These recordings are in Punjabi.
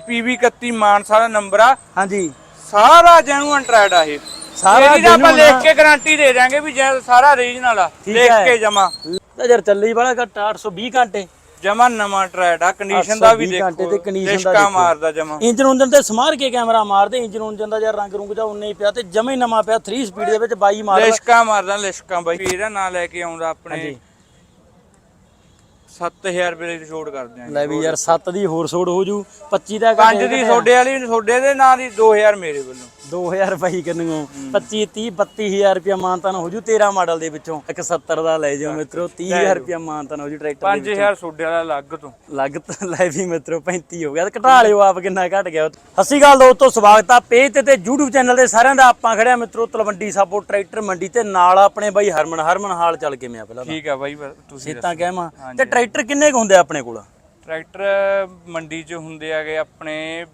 ਪੀਵੀ 31 ਮਾਨਸਾ ਦਾ ਨੰਬਰ ਆ। ਹਾਂਜੀ। ਸਾਰਾ ਜੈਨੂਅਨ ਟਰੈਡ ਆ ਇਹ। ਸਾਰਾ ਇਹਦੀ ਤਾਂ ਆਪਾਂ genuine ਆ। ਲਿਖ ਕੇ ਗਾਰੰਟੀ ਦੇ ਦਾਂਗੇ ਵੀ ਜੈ ਸਾਰਾ ਰੀਜਨਲ ਆ। ਠੀਕ ਲਿਖ ਹੈ। ਕੇ ਜਮਾ। ਤਾਂ ਯਾਰ ਚੱਲੀ ਵਾਲਾ ਘੱਟ 820 ਘੰਟੇ। ਜਮਾ ਨਵਾਂ ਟਰੈਡ ਆ। ਕੰਡੀਸ਼ਨ ਦਾ ਵੀ 820 ਘੰਟੇ ਦੇਖੋ ਤੇ condition ਦਾ ਲਿਸ਼ਕਾ ਦੇਖੋ। ਮਾਰਦਾ ਜਮਾ। ਇੰਜਨ ਉਂਜਨ ਤੇ ਸਮਾਰ ਕੇ ਕੈਮਰਾ ਮਾਰਦੇ ਇੰਜਨ ਉਂਜਨ ਦਾ ਯਾਰ ਰੰਗ ਰੁੰਗ ਦਾ ਉਨੇ ਹੀ ਪਿਆ ਤੇ ਜਮੇ ਨਵਾਂ ਪਿਆ 3 ਸਪੀਡ ਦੇ ਵਿੱਚ 22 ਮਾਡਲ ਲਿਸ਼ਕਾ ਮਾਰਦਾ ਲਿਸ਼ਕਾ ਬਾਈ। ਇਹਦਾ ਨਾਂ ਲੈ ਕੇ ਆਉਂਦਾ ਆਪਣੇ। ਹਾਂਜੀ। 7000 ਰੁਪਏ ਦੀ ਛੋਟ ਕਰਦੇ ਆ ਲੈ ਵੀ ਯਾਰ 7 ਦੀ ਹੋਰ ਸੋੜ ਹੋ ਜੂ 25 ਦਾ ਪੰਜ ਦੀ ਤੁਹਾਡੇ ਵਾਲੀ ਤੁਹਾਡੇ ਦੇ ਨਾਂ ਦੀ 2000 ਮੇਰੇ ਵੱਲੋਂ। 2000 ਰੁਪਏ ਕਿੰਨੂ? 25 30 32000 ਰੁਪਏ ਮਾਨਤਾਨ ਹੋ ਜੂ 13 ਮਾਡਲ ਦੇ ਵਿੱਚੋਂ। 170 ਦਾ ਲੈ ਜਾਓ ਮਿੱਤਰੋ 30000 ਰੁਪਏ ਮਾਨਤਾਨ ਹੋ ਜੂ ਟਰੈਕਟਰ ਦੇ 5000 ਤੁਹਾਡੇ ਵਾਲਾ ਅਲੱਗ ਤੋਂ। ਲੱਗ ਤਾਂ ਲੈ ਵੀ ਮਿੱਤਰੋ 35 ਹੋ ਗਿਆ। ਤੇ ਘਟਾ ਲਿਓ ਆਪ ਕਿੰਨਾ ਘਟ ਗਿਆ। ਸਸੀ ਗੱਲ ਦੋਸਤੋ ਸਵਾਗਤ ਆ ਪੇਜ ਤੇ ਤੇ YouTube ਚੈਨਲ ਦੇ ਸਾਰਿਆਂ ਦਾ। ਆਪਾਂ ਖੜਿਆ ਮਿੱਤਰੋ ਤਲਵੰਡੀ ਸਾਬੋ ਟਰੈਕਟਰ ਮੰਡੀ ਤੇ ਨਾਲ ਆਪਣੇ ਬਾਈ ਹਰਮਨ। ਹਰਮਨ ਹਾਲ ਚੱਲ ਕੇ ਮੈਂ ਪਹਿਲਾਂ ਤਾਂ। ਠੀਕ ਆ ਬਾਈ ਤੁਸੀਂ ਸੇਤਾਂ ਕਹਿਮਾ ਤੇ ਟਰੈਕਟਰ ਕਿੰਨੇ ਕੁ ਹੁੰਦੇ ਆ ਆਪਣੇ ਕੋਲ? ਟਰੈਕਟਰ ਮੰਡੀ 'ਚ ਹੁੰਦੇ ਆਗੇ ਆਪਣੇ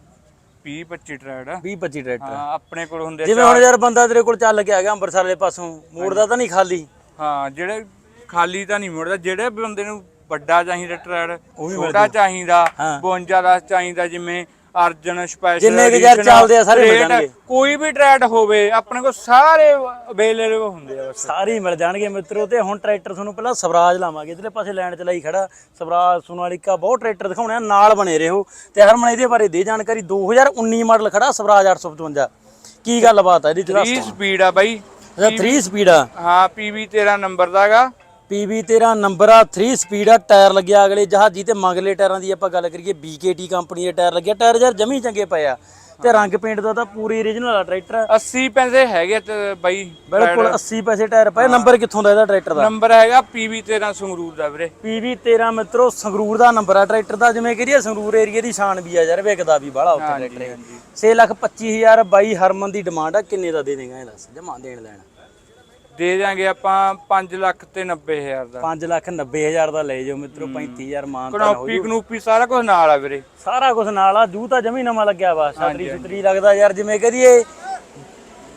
20 25 ਟਰੈਡ 20 25 ਟਰੈਕਟਰ ਹਾਂ ਆਪਣੇ ਕੋਲ ਹੁੰਦੇ ਆ ਜਿਵੇਂ ਹੁਣ ਯਾਰ ਬੰਦਾ ਤੇਰੇ ਕੋਲ ਚੱਲ ਕੇ ਆ ਗਿਆ ਅੰਮ੍ਰਿਤਸਰ ਵਾਲੇ ਪਾਸੋਂ ਮੋੜਦਾ ਤਾਂ ਨਹੀਂ ਖਾਲੀ। ਹਾਂ ਜਿਹੜੇ ਖਾਲੀ ਤਾਂ ਨਹੀਂ ਮੁੜਦਾ ਜਿਹੜੇ ਬੰਦੇ ਨੂੰ ਵੱਡਾ ਚਾਹੀਦਾ ਟਰੈਡ ਛੋਟਾ ਚਾਹੀਦਾ ਹਾਂ। 52 ਦਾ ਚਾਹੀਦਾ ਜਿਵੇਂ ਅਰਜਨ ਸਪੈਸ਼ਲ ਜਿੰਨੇ ਕੁ ਯਾਰ ਚੱਲਦੇ ਆ ਸਾਰੇ ਮਿਲ ਜਾਣਗੇ। ਕੋਈ ਵੀ ਟਰੈਡ ਹੋਵੇ ਆਪਣੇ ਕੋਲ ਸਾਰੇ ਅਵੇਲੇਬਲ ਹੁੰਦੇ ਆ ਬਸ। ਸਾਰੇ ਹੀ ਮਿਲ ਜਾਣਗੇ ਮਿੱਤਰੋ ਤੇ ਹੁਣ ਟਰੈਕਟਰ ਤੁਹਾਨੂੰ ਪਹਿਲਾਂ ਸਵਰਾਜ ਲਾਵਾਂਗੇ। ਇਧਰਲੇ ਪਾਸੇ ਲੈਣ ਚ ਲਈ ਖੜਾ ਸਵਰਾਜ ਸੋਨਾਲੀਕਾ ਬਹੁਤ ਟਰੈਕਟਰ ਦਿਖਾਉਣੇ ਆ ਨਾਲ ਬਣੇ ਰਹੋ। ਤੇ ਹਰਮਨ ਇਹਦੇ ਬਾਰੇ ਦੇ ਜਾਣਕਾਰੀ 2019 ਮਾਡਲ ਖੜਾ ਸਵਰਾਜ 855 ਕੀ ਗੱਲਬਾਤ ਆ ਇਹਦੀ ਚ 30 ਸਪੀਡ ਆ ਬਾਈ। ਅੱਛਾ 3 ਸਪੀਡ ਆ। ਹਾਂ ਪੀਵੀ 13 ਨੰਬਰ ਦਾਗਾ PV 13 ਨੰਬਰ ਆ 3 ਸਪੀਡ ਆ ਟਾਇਰ ਲੱਗਿਆ ਅਗਲੇ ਜਹਾਜ਼ੀ ਤੇ ਮਗਲੇ ਟਾਇਰਾਂ ਦੀ ਆਪਾਂ ਗੱਲ ਕਰੀਏ BKT ਕੰਪਨੀ ਦੇ ਟਾਇਰ ਲੱਗਿਆ ਟਾਇਰ ਯਾਰ ਜਮੀ ਚੰਗੇ ਪਏ ਆ। ਤੇ ਰੰਗ ਪੇਂਟ ਦਾ ਤਾਂ ਪੂਰੀ origignal ਆ ਟਰੈਕਟਰ 80 ਪੈਸੇ ਹੈਗੇ ਤੇ ਬਾਈ ਬਿਲਕੁਲ 80 ਪੈਸੇ ਟਾਇਰ ਪਏ ਨੰਬਰ ਕਿੱਥੋਂ ਦਾ ਇਹਦਾ ਟਰੈਕਟਰ ਦਾ? ਨੰਬਰ ਹੈਗਾ ਪੀਵੀ 13 ਸੰਗਰੂਰ ਦਾ ਵੀਰੇ। PV 13 ਮਿੱਤਰੋ ਸੰਗਰੂਰ ਦਾ ਨੰਬਰ ਆ ਟਰੈਕਟਰ ਦਾ ਜਿਵੇਂ ਕਰੀਏ ਸੰਗਰੂਰ ਏਰੀਆ ਦੀ ਸ਼ਾਨ ਵੀ ਆ ਯਾਰ ਵਿਕਦਾ ਵੀ ਬਾਹਲਾ ਉੱਥੇ ਟਰੈਕਟਰ ਇਹ। ਛੇ ਲੱਖ 25000 ਬਾਈ ਹਰਮਨ ਦੀ ਡਿਮਾਂਡ ਆ ਕਿੰਨੇ ਦਾ ਦੇ ਦੇਗਾ ਇਹ ਦੱਸ ਜਮਾ ਦੇਣ ਲੈਣ। ਦੇ ਦਾਂਗੇ ਆਪਾਂ 5 ਲੱਖ ਤੇ 90000 ਦਾ। 5 ਲੱਖ 90000 ਦਾ ਲੈ ਜਾਓ ਮਿੱਤਰੋ 35000 ਮਾਨ ਤਾਂ ਹੋ ਕਨੋਪੀ ਕਨੂਪੀ ਸਾਰਾ ਕੁਝ ਨਾਲ ਆ ਵੀਰੇ। ਸਾਰਾ ਕੁਝ ਨਾਲ ਆ ਜੂ ਤਾਂ ਜਮੀ ਨਵਾਂ ਲੱਗਿਆ ਵਾ ਛਤਰੀ ਸੁਤਰੀ ਲੱਗਦਾ ਯਾਰ ਜਿਵੇਂ ਕਰੀਏ।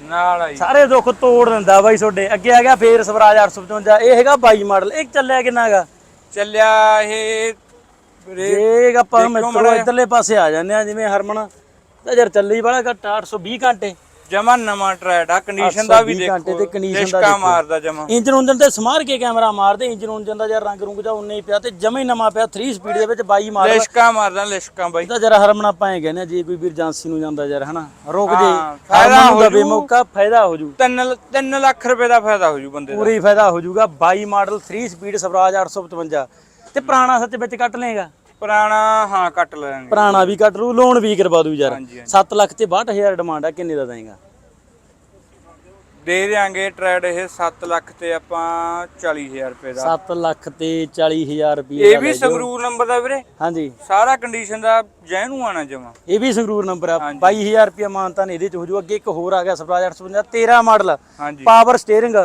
ਨਾਲ ਆ ਜੀ। ਸਾਰੇ ਦੁੱਖ ਤੋੜ ਦਿੰਦਾ ਬਾਈ ਤੁਹਾਡੇ। ਅੱਗੇ ਆ ਗਿਆ ਫੇਰ ਸਵਰਾਜ 855 ਇਹ ਹੈਗਾ 22 ਮਾਡਲ। ਇਹ ਚੱਲਿਆ ਕਿੰਨਾ ਹੈਗਾ ਚੱਲਿਆ ਇਹ ਵੀਰੇ ਜੇ ਆਪਾਂ ਮਿੱਤਰੋ ਇਧਰਲੇ ਪਾਸੇ ਆ ਜਾਂਦੇ ਆ ਜਿਵੇਂ ਹਰਮਨ। ਤਾਂ ਯਾਰ ਚੱਲੀ ਵਾਲਾ ਘੱਟ 820 ਘੰਟੇ। ਜਮਾ ਨਵਾਂ ਟਰੈਡ ਆ ਕੰਡੀਸ਼ਨ ਦਾ ਵੀ 820 ਘੰਟੇ ਦੇਖੋ ਤੇ condition ਦਾ ਦੇਖੋ। ਮਾਰਦਾ ਜਮਾ। ਇੰਜਨ ਉਂਜਨ ਤੇ ਸਮਾਰ ਕੇ ਕੈਮਰਾ ਮਾਰਦੇ ਇੰਜਨ ਉਂਜਨ ਦਾ ਯਾਰ ਰੰਗ ਰੁੰਗ ਦਾ ਉਨੇ ਹੀ ਪਿਆ ਤੇ ਜਮੇ ਹੀ ਨਵਾਂ ਪਿਆ 3 ਸਪੀਡ ਦੇ ਵਿੱਚ 22 ਮਾਡਲ ਲਿਸ਼ਕਾ ਮਾਰਦਾ ਲਿਸ਼ਕਾ ਬਾਈ। ਤਾਂ ਜਰਾ ਆਪਾਂ ਐ ਕਹਿੰਦੇ ਆ ਜੇ ਕੋਈ ਵੀਰ ਏਜੰਸੀ ਨੂੰ ਜਾਂਦਾ ਯਾਰ ਹਨਾ ਰੁਕ ਜੇ। ਫਾਇਦਾ ਨੂੰ ਹੋ ਜੂ। ਮੌਕਾ ਫਾਇਦਾ ਹੋ ਜੂ। 3 3 ਲੱਖ ਰੁਪਏ ਦਾ ਫਾਇਦਾ ਹੋ ਜੂ ਬੰਦੇ ਦਾ। ਪੂਰੀ ਫਾਇਦਾ ਹੋ ਜਾਊਗਾ 22 ਮਾਡਲ 3 ਸਪੀਡ ਸਵਰਾਜ 855 ਤੇ ਪੁਰਾਣਾ ਸੱਚ ਵਿੱਚ ਕੱਟ ਲੇਗਾ ਪੁਰਾਣਾ ਹਾਂ ਕੱਟ ਲੈਣਗੇ। ਪੁਰਾਣਾ ਵੀ ਕੱਟ ਰੂ ਲੋਨ ਵੀ ਕਰਵਾ ਦੂ ਯਾਰ। ਹਾਂਜੀ, 7 ਲੱਖ ਤੇ 62000 ਡਿਮਾਂਡ ਆ ਕਿੰਨੇ ਦਾ ਦੇਗਾ ਦੇ ਦੇਾਂਗੇ ਟਰੈਡ ਇਹ 7 ਲੱਖ ਤੇ ਆਪਾਂ 40000 ਰੁਪਏ ਦਾ। 7 ਲੱਖ ਤੇ 40000 ਰੁਪਏ ਇਹ ਵੀ ਸੰਗਰੂਰ ਨੰਬਰ ਦਾ ਵੀਰੇ? ਹਾਂਜੀ। ਸਾਰਾ ਕੰਡੀਸ਼ਨ ਦਾ ਜੈਨੂ ਆਣਾ ਜਮਾ। ਇਹ ਵੀ ਸੰਗਰੂਰ ਨੰਬਰ ਆ। 22000 ਰੁਪਏ ਮਾਨਤਾ ਨੇ ਇਹਦੇ ਚ ਹੋ ਜੂ। ਅੱਗੇ ਇੱਕ ਹੋਰ ਆ ਗਿਆ ਸਵਰਾਜ 855 13 ਮਾਡਲ। ਹਾਂਜੀ। ਪਾਵਰ ਸਟੀਅਰਿੰਗ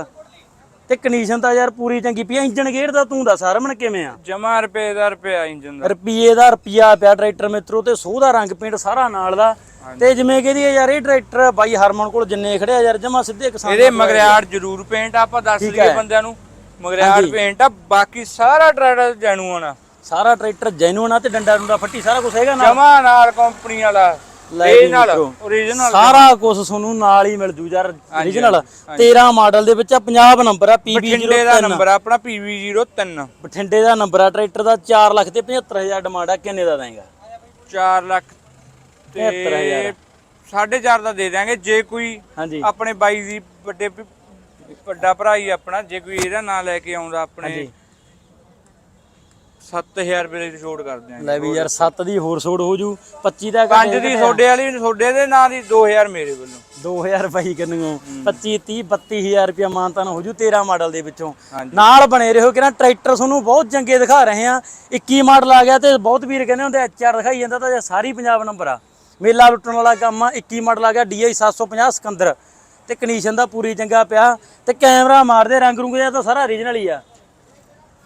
ਤੇ ਕੰਡੀਸ਼ਨ ਤਾਂ ਯਾਰ ਪੂਰੀ ਚੰਗੀ ਪਈ ਇੰਜਨ ਗੇਅਰ ਦਾ ਤੂੰ ਦੱਸ ਹਰਮਨ ਕਿਵੇਂ ਆ? ਜਮਾ ਰੁਪਏ ਦਾ ਰੁਪਿਆ ਇੰਜਨ ਦਾ। ਰੁਪਈਏ ਦਾ ਰੁਪਿਆ ਪਿਆ ਟਰੈਕਟਰ ਮਿੱਤਰੋ ਤੇ ਸੋਹ ਦਾ ਰੰਗ ਪੇਂਟ ਸਾਰਾ ਨਾਲ ਦਾ। ਤੇ ਜਿਵੇਂ ਕਹਦੀ ਯਾਰ ਇਹ ਟਰੈਕਟਰ ਬਾਈ ਹਰਮਨ ਕੋਲ ਜਿੰਨੇ ਖੜਿਆ ਯਾਰ ਜਮਾ ਸਿੱਧੇ ਕਿਸਾਨ ਇਹਦੇ ਮਗਰਿਆੜ ਜ਼ਰੂਰ ਪੇਂਟ ਆਪਾਂ ਦੱਸ ਦਈਏ ਬੰਦਿਆਂ ਨੂੰ। ਮਗਰਿਆੜ ਪੇਂਟ ਆ ਬਾਕੀ ਸਾਰਾ ਟਰੈਡ ਜੈਨੂ ਆਣਾ ਸਾਰਾ ਟਰੈਕਟਰ ਜੈਨੂਨ ਆ ਤੇ ਡੰਡਾ ਡੁੰਡਾ ਫੱਟੀ ਸਾਰਾ ਕੁਝ ਹੈਗਾ ਨਾ ਜਮਾ ਨਾਲ ਕੰਪਨੀ ਵਾਲਾ। ਲੈ ਇਹ ਵੀ ਨਾਲ ਮਿੱਤਰੋ। ਓਰੀਜਨਲ ਸਾਰਾ ਕੁਝ ਤੁਹਾਨੂੰ ਨਾਲ ਹੀ ਮਿਲ ਜੂ ਯਾਰ origignal 13 ਮਾਡਲ ਦੇ ਵਿੱਚ ਆ 50 ਨੰਬਰ ਆ ਬਠਿੰਡੇ ਦਾ PB03 ਨੰਬਰ ਆ ਆਪਣਾ PV03 ਬਠਿੰਡੇ ਦਾ ਨੰਬਰ ਆ ਟਰੈਕਟਰ ਦਾ 4 ਲੱਖ ਤੇ 75000 ਡਿਮਾਂਡ ਆ ਕਿੰਨੇ ਦਾ ਦੇਗਾ? 4 ਲੱਖ ਤੇ 73,000 4.5 ਦਾ ਜੇ ਕੋਈ ਆਪਣੇ ਬਾਈ ਦੀ ਵੱਡੇ ਭਰਾ ਹੀ ਆਪਣਾ ਜੇ ਕੋਈ ਇਹਦਾ ਨਾਂ ਲੈ ਕੇ ਆਉਂਦਾ ਆਪਣੇ 7000 ਰੁਪਏ ਦੀ ਛੋਟ ਕਰ ਦਿਆਂਗੇ ਲੈ ਵੀ ਯਾਰ 7 ਦੀ ਹੋਰ ਸੋੜ ਹੋ ਜੂ 25 ਦਾ ਪੰਜ ਦੀ ਤੁਹਾਡੇ ਵਾਲੀ ਤੁਹਾਡੇ ਦੇ ਨਾਂ ਦੀ 2000 ਮੇਰੇ ਵੱਲੋਂ। 2000 ਰੁਪਏ ਕਿੰਨੂ 25 30 32000 ਰੁਪਏ ਮਾਨਤਾਨ ਹੋ ਜੂ 13 ਮਾਡਲ ਦੇ ਵਿੱਚੋਂ। ਨਾਲ ਬਣੇ ਰਹੋ ਕਿ ਨਾ ਟਰੈਕਟਰ ਤੁਹਾਨੂੰ ਬਹੁਤ ਚੰਗੇ ਦਿਖਾ ਰਹੇ ਆ। 21 ਮਾਡਲ ਆ ਗਿਆ ਤੇ ਬਹੁਤ ਵੀਰ ਕਹਿੰਦੇ ਹੁੰਦੇ ਐਚਆਰ ਦਿਖਾਈ ਜਾਂਦਾ ਤਾਂ ਸਾਰੀ ਪੰਜਾਬ ਨੰਬਰ ਆ। ਮੇਲਾ ਲੁੱਟਣ ਵਾਲਾ ਕੰਮ ਆ 21 ਮਾਡਲ ਆ ਗਿਆ DI 750 ਸਿਕੰਦਰ। ਤੇ ਕੰਡੀਸ਼ਨ ਦਾ ਪੂਰੀ ਚੰਗਾ ਪਿਆ। ਤੇ ਕੈਮਰਾ ਮਾਰਦੇ ਰੰਗ ਰੁੰਗ ਜਿਹਾ ਤਾਂ ਸਾਰਾ origignal ਹੀ ਆ।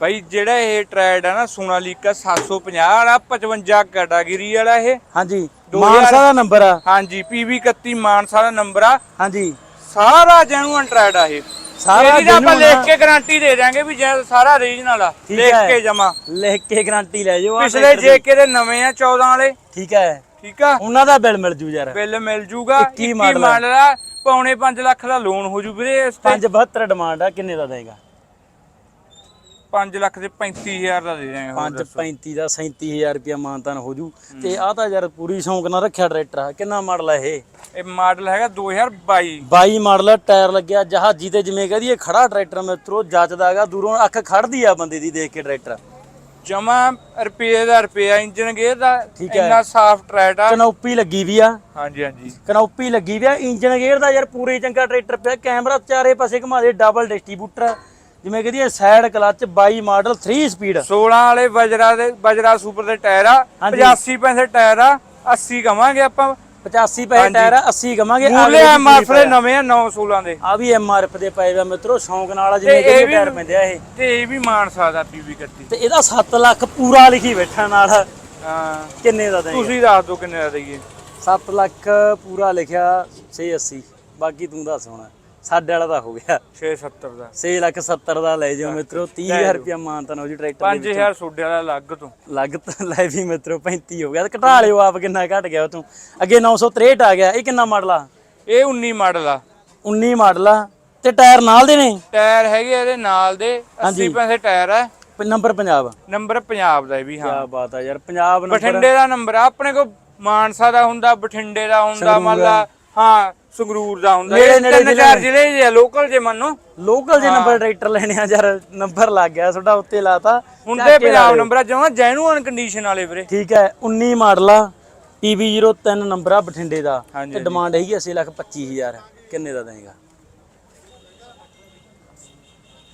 ਬਾਈ ਜਿਹੜਾ ਇਹ ਟਰੈਡ ਆ ਨਾ ਸੋਨਾਲੀਕਾ 750 ਵਾਲਾ 55 ਕੈਟਾਗਰੀ ਵਾਲਾ ਇਹ। ਹਾਂਜੀ ਮਾਨਸਾ ਦਾ ਨੰਬਰ ਆ। ਹਾਂਜੀ PV 31 ਮਾਨਸਾ ਦਾ ਨੰਬਰ ਆ। ਹਾਂਜੀ। ਸਾਰਾ ਜੈਨੂਅਨ ਟਰੈਡ ਆ ਇਹ। ਸਾਰਾ ਤਾਂ ਆਪਾਂ। ਲਿਖ ਕੇ ਗਾਰੰਟੀ ਦੇ ਦਾਂਗੇ ਵੀ ਜੈ ਸਾਰਾ ਰੀਜਨਲ ਆ। ਲਿਖ। ਕੇ ਜਮਾ। ਲਿਖ ਕੇ ਗਾਰੰਟੀ ਲੈ ਜਾਓ। ਪਿਛਲੇ ਜੇਕੇ ਦੇ ਨਵੇਂ ਆ 14 ਵਾਲੇ। ਠੀਕ ਹੈ। ਠੀਕ ਆ? ਉਹਨਾਂ ਦਾ ਬਿੱਲ ਮਿਲ ਜੂ ਯਾਰ। ਬਿੱਲ ਮਿਲ ਜੂਗਾ। 21 21 ਮਾਡਲ ਮਾਡਲ ਆ। ਪੌਣੇ 5 ਲੱਖ ਦਾ ਲੋਨ ਹੋ ਜੂ ਵੀਰੇ ਇਸ ਤੇ। 572 ਡਿਮਾਂਡ ਆ। ਕਿੰਨੇ ਦਾ ਦੇਗਾ? 5 ਲੱਖ ਦੇ 35000 ਦਾ ਦੇ ਦਿਆਂਗੇ ਹੋਰ 535 ਦਾ 37000 ਰੁਪਇਆ ਮਾਨਤਾਨ ਹੋ ਜੂ। ਤੇ ਆ ਤਾਂ ਯਾਰ ਪੂਰੀ ਸ਼ੌਂਕ ਨਾਲ ਰੱਖਿਆ ਟਰੈਕਟਰ ਆ। ਕਿੰਨਾ ਮਾਡਲ ਆ ਇਹ? ਇਹ ਮਾਡਲ ਹੈਗਾ 2022 22 ਮਾਡਲ ਆ, ਟਾਇਰ ਲੱਗਿਆ ਜਹਾਜੀ ਤੇ ਜਿਵੇਂ ਕਹਦੀ ਇਹ ਖੜਾ ਟਰੈਕਟਰ ਮਿੱਤਰੋ ਜੱਚਦਾ ਹੈਗਾ ਦੂਰੋਂ ਅੱਖ ਖੜਦੀ ਆ ਬੰਦੇ ਦੀ ਦੇਖ ਕੇ ਟਰੈਕਟਰ ਜਮਾ ਰੁਪਏ ਦਾ ਰੁਪਿਆ ਇੰਜਨ ਗੇਅਰ ਦਾ ਹੈ। ਇੰਨਾ ਸਾਫ਼ ਟਰੈਟ ਆ। ਕਨੌਪੀ ਲੱਗੀ ਵੀ ਆ। ਹਾਂਜੀ ਹਾਂਜੀ। ਕਨੌਪੀ ਲੱਗੀ ਵੀ ਆ ਇੰਜਨ ਗੇਅਰ ਦਾ ਯਾਰ ਪੂਰੇ ਚੰਗਾ ਟਰੈਕਟਰ ਪਿਆ ਕੈਮਰਾ ਚਾਰੇ ਪਾਸੇ ਘੁਮਾ ਦੇ ਡਬਲ ਡਿਸਟ੍ਰੀਬਿਊਟਰ ਜਿਵੇਂ ਕਹਦੀ ਇਹ ਸਾਈਡ ਕਲਚ 22 ਮਾਡਲ 3 ਸਪੀਡ 16 ਵਾਲੇ ਬਜਰਾ ਦੇ ਬਜਰਾ ਸੁਪਰ ਦੇ ਟਾਇਰ ਆ ਹਾਂਜੀ। 85 ਪੈਸੇ ਟਾਇਰ ਆ 80 ਕਵਾਂਗੇ ਆਪਾਂ। 85 ਪੈਸੇ ਟਾਇਰ ਆ 80 ਕਮਾਂਗੇ ਮੂਲੇ ਐਮਆਰਐਫ ਦੇ ਨਵੇਂ ਆ 9 16 ਦੇ। ਆ ਵੀ ਐਮਆਰਐਫ ਦੇ ਪਏ ਵਾ ਮਿੱਤਰੋ ਸ਼ੌਂਕ ਨਾਲ ਜਿਵੇਂ ਕਿ ਟਾਇਰ ਪੈਂਦੇ ਆ ਇਹ। ਤੇ ਇਹ ਵੀ ਮਾਨ ਸਕਦਾ ਪੀਵੀ 31 ਤੇ ਇਹਦਾ 7 ਲੱਖ ਪੂਰਾ ਲਿਖੀ ਬੈਠਾ ਨਾਲ। ਹਾਂ। ਕਿੰਨੇ ਦਾ ਦੇਂਗੇ ਤੁਸੀਂ ਦੱਸ ਦਿਓ ਕਿੰਨੇ ਦਾ ਦਈਏ। 7 ਲੱਖ ਪੂਰਾ ਲਿਖਿਆ 680 ਬਾਕੀ ਤੂੰ ਦੱਸ ਹੁਣ। ਸਾਡੇ ਵਾਲਾ ਤਾਂ ਹੋ ਗਿਆ। 670 ਦਾ। 6 ਲੱਖ 70 ਦਾ ਲੈ ਜਾਓ ਮਿੱਤਰੋ 30000 ਰੁਪਇਆ ਮਾਨਤਾ ਹੋ ਜੀ ਟਰੈਕਟਰ ਦੇ 5000 ਸੋਡੇ ਵਾਲਾ ਅਲੱਗ ਤੋਂ। ਲੱਗ ਤਾਂ ਲੈ ਵੀ ਮਿੱਤਰੋ 35 ਹੋ ਗਿਆ। ਘਟਾ ਲਿਓ ਆਪ ਕਿੰਨਾ ਘਟ ਗਿਆ ਤੂੰ ਅੱਗੇ 963 ਆ ਗਿਆ। ਇਹ ਕਿੰਨਾ ਮਾਡਲ ਆ? ਇਹ 19 ਮਾਡਲ ਆ। 19 ਮਾਡਲ ਆ। ਤੇ ਟਾਇਰ ਨਾਲ ਦੇ ਨੇ? ਟਾਇਰ ਹੈਗੇ ਇਹਦੇ ਨਾਲ ਦੇ। 80 ਪੈਸੇ ਟਾਇਰ ਆ। ਨੰਬਰ ਪੰਜਾਬ ਨੰਬਰ ਪੰਜਾਬ ਦਾ ਇਹ ਵੀ ਹਾਂ। ਕੀ ਬਾਤ ਆ ਯਾਰ ਪੰਜਾਬ ਨੰਬਰ ਬਠਿੰਡੇ ਦਾ ਨੰਬਰ ਆ। ਆਪਣੇ ਕੋਲ ਮਾਨਸਾ ਦਾ ਹੁੰਦਾ ਬਠਿੰਡੇ ਦਾ ਹੁੰਦਾ ਮੰਨ ਲਾ ਹਾਂ ਸੰਗਰੂਰ ਦਾ ਹੁੰਦਾ। ਨੇੜੇ- ਨੇੜੇ ਤਿੰਨ ਚਾਰ ਜ਼ਿਲ੍ਹੇ ਜੇ ਲੋਕਲ ਜੇ ਮੰਨੋ। ਲੋਕਲ ਜੇ ਨੰਬਰ ਟਰੈਕਟਰ ਲੈਣੇ ਆ ਯਾਰ ਨੰਬਰ ਲੱਗ ਗਿਆ ਤੁਹਾਡਾ ਉੱਤੇ ਲਾਤਾ। ਹੁੰਦੇ ਪੰਜਾਬ ਨੰਬਰ ਆ ਜਮਾ ਜੈਨੂਅਨ ਕੰਡੀਸ਼ਨ ਵਾਲੇ ਵੀਰੇ। ਠੀਕ ਹੈ 19 ਮਾਡਲ ਆ PB03 ਨੰਬਰ ਆ ਬਠਿੰਡੇ ਦਾ। ਹਾਂਜੀ, ਤੇ ਡਿਮਾਂਡ ਹੈਗੀ 80 ਲੱਖ 25000 ਕਿੰਨੇ ਦਾ ਦੇਗਾ?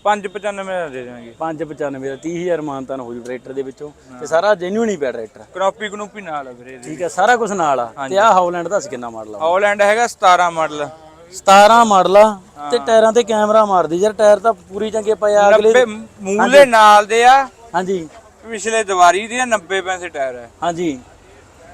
595 ਦਾ ਦੇ ਦੇਵਾਂਗੇ। 595 ਦਾ 30000 ਮਾਨਤਾਨ ਹੋ ਜੂ ਟਰੈਕਟਰ ਦੇ ਵਿੱਚੋਂ। ਤੇ ਸਾਰਾ ਜੈਨੂਇਨ ਹੀ ਪਿਆ ਟਰੈਕਟਰ। ਕਨੋਪੀ ਕਨੂਪੀ ਨਾਲ ਆ ਵੀਰੇ ਇਹਦੇ ਠੀਕ ਹੈ ਸਾਰਾ ਕੁਝ ਨਾਲ ਆ। ਤੇ ਆ ਹਾਲੈਂਡ ਦੱਸ ਕਿੰਨਾ ਮਾਡਲ ਆ? ਹਾਲੈਂਡ ਹੈਗਾ 17 ਮਾਡਲ। 17 ਮਾਡਲ ਆ ਤੇ ਟਾਇਰਾਂ ਤੇ ਕੈਮਰਾ ਮਾਰਦੀ। ਯਾਰ ਟਾਇਰ ਤਾਂ ਪੂਰੀ ਚੰਗੇ ਪਏ ਆ ਅਗਲੇ 90 ਮੂਲੇ ਨਾਲ ਦੇ ਆ। ਹਾਂਜੀ। ਪਿਛਲੇ ਦੀਵਾਰੀ ਦੇ ਆ 90 ਪੈਸੇ ਟਾਇਰ ਹੈ ਹਾਂਜੀ।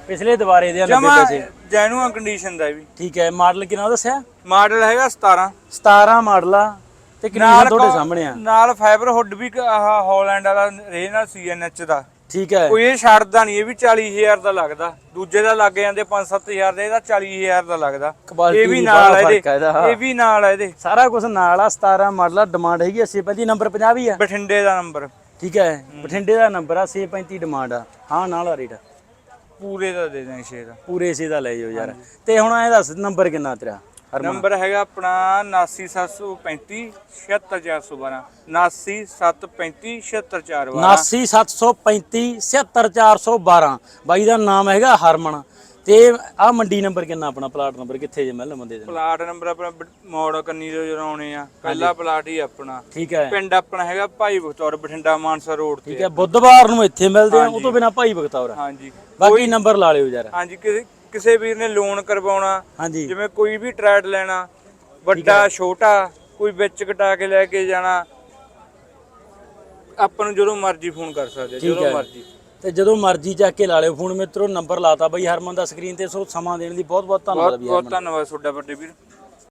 ਪਿਛਲੇ ਦੁਬਾਰੇ ਦੇ ਆ 90 ਜਮਾ ਪੈਸੇ। ਜੈਨੂਅਨ ਕੰਡੀਸ਼ਨ ਦਾ ਇਹ ਵੀ। ਠੀਕ ਹੈ ਮਾਡਲ ਕਿੰਨਾ ਦੱਸਿਆ? ਮਾਡਲ ਹੈਗਾ 17 17 ਮਾਡਲ ਆ। ਤੇ ਕਿੰਨਾ ਤੁਹਾਡੇ ਸਾਹਮਣੇ ਆ? ਨਾਲ ਫਾਈਬਰ ਹੁੱਡ ਵੀ ਆਹ ਹਾਲੈਂਡ ਵਾਲਾ ਰੇ ਨਾਲ ਸੀਐਨਐਚ ਦਾ। ਠੀਕ ਹੈ। ਕੋਈ ਇਹ ਛੱਡਦਾ ਨਹੀਂ ਇਹ ਵੀ 40000 ਦਾ ਲੱਗਦਾ। ਦੂਜੇ ਦਾ ਲੱਗ ਜਾਂਦੇ 5-7000 ਦੇ ਇਹਦਾ 40000 ਦਾ ਲੱਗਦਾ। ਇਹ ਵੀ ਨਾਲ ਆ ਇਹਦਾ, ਹਾਂ। ਇਹ ਵੀ ਨਾਲ ਆ ਇਹਦੇ। ਸਾਰਾ ਕੁਝ ਨਾਲ ਆ 17 ਮਾਡਲ ਆ ਡਿਮਾਂਡ ਹੈਗੀ 835 ਨੰਬਰ 50 ਵੀ ਆ। ਬਠਿੰਡੇ ਦਾ ਨੰਬਰ। ਠੀਕ ਹੈ ਬਠਿੰਡੇ ਦਾ ਨੰਬਰ ਆ 635 ਡਿਮਾਂਡ ਆ। ਹਾਂ ਨਾਲ ਆ ਰੇਟ ਪੂਰੇ ਦਾ ਦੇ ਦਾਂਗੇ 6 ਦਾ। ਪੂਰੇ ਸੇ ਦਾ ਲੈ ਜਾਓ ਯਾਰ। ਤੇ ਹੁਣ ਐ ਦੱਸ ਨੰਬਰ ਕਿੰਨਾ ਤੇਰਾ? ਨੰਬਰ ਹੈਗਾ ਆਪਣਾ 79735 76412 79735 76412 79735 77412 ਬਾਈ ਦਾ ਨਾਮ ਹੈਗਾ ਹਰਮਨ। ਤੇ ਆ ਮੰਡੀ ਨੰਬਰ ਕਿੰਨਾ ਆਪਣਾ? ਪਲਾਟ ਨੰਬਰ ਕਿੱਥੇ ਜੇ? ਮਿਲ ਬੰਦੇ ਦੇ ਪਲਾਟ ਨੰਬਰ ਆਪਣਾ ਮੋੜ ਕੰਨੀ ਤੋਂ ਜਰਾਉਣੇ ਆ। ਪਹਿਲਾ ਪਲਾਟ ਹੀ ਆਪਣਾ। ਠੀਕ ਹੈ। ਪਿੰਡ ਆਪਣਾ ਹੈਗਾ ਭਾਈ ਬਖਤੌਰ ਬਠਿੰਡਾ ਮਾਨਸਾ ਰੋਡ ਠੀਕ ਤੇ ਹੈ ਬੁੱਧਵਾਰ ਨੂੰ ਇੱਥੇ ਮਿਲਦੇ ਆ। ਉਹ ਤੋਂ ਬਿਨਾ ਭਾਈ ਬਖਤੌਰ ਹਾਂਜੀ। ਬਾਕੀ ਨੰਬਰ ਲਾ ਲਿਓ ਯਾਰ ਹਾਂਜੀ ਕਿਸੇ ਵੀਰ ਨੇ ਲੋਨ ਕਰਵਾਉਣਾ ਹਾਂਜੀ। ਜਿਵੇਂ ਕੋਈ ਵੀ ਟਰੈਡ ਲੈਣਾ ਵੱਡਾ ਛੋਟਾ ਕੋਈ ਵਿੱਚ ਕਟਾ ਕੇ ਲੈ ਕੇ ਜਾਣਾ ਆਪਾਂ ਨੂੰ ਜਦੋਂ ਮਰਜ਼ੀ ਫੋਨ ਕਰ ਸਕਦੇ ਠੀਕ ਜਦੋਂ ਹੈ। ਮਰਜ਼ੀ। ਤੇ ਜਦੋਂ ਮਰਜ਼ੀ ਚੱਕ ਕੇ ਲਾ ਲਿਓ ਫੋਨ ਮਿੱਤਰੋ ਨੰਬਰ ਲਾਤਾ ਬਾਈ ਹਰਮਨ ਦਾ ਸਕਰੀਨ ਤੇ ਸੋ ਸਮਾਂ ਦੇਣ ਲਈ ਬਹੁਤ ਬਹੁਤ ਧੰਨਵਾਦ ਬਹੁਤ ਵੀ ਬਹੁਤ ਧੰਨਵਾਦ ਤੁਹਾਡਾ ਵੱਡੇ ਵੀਰ।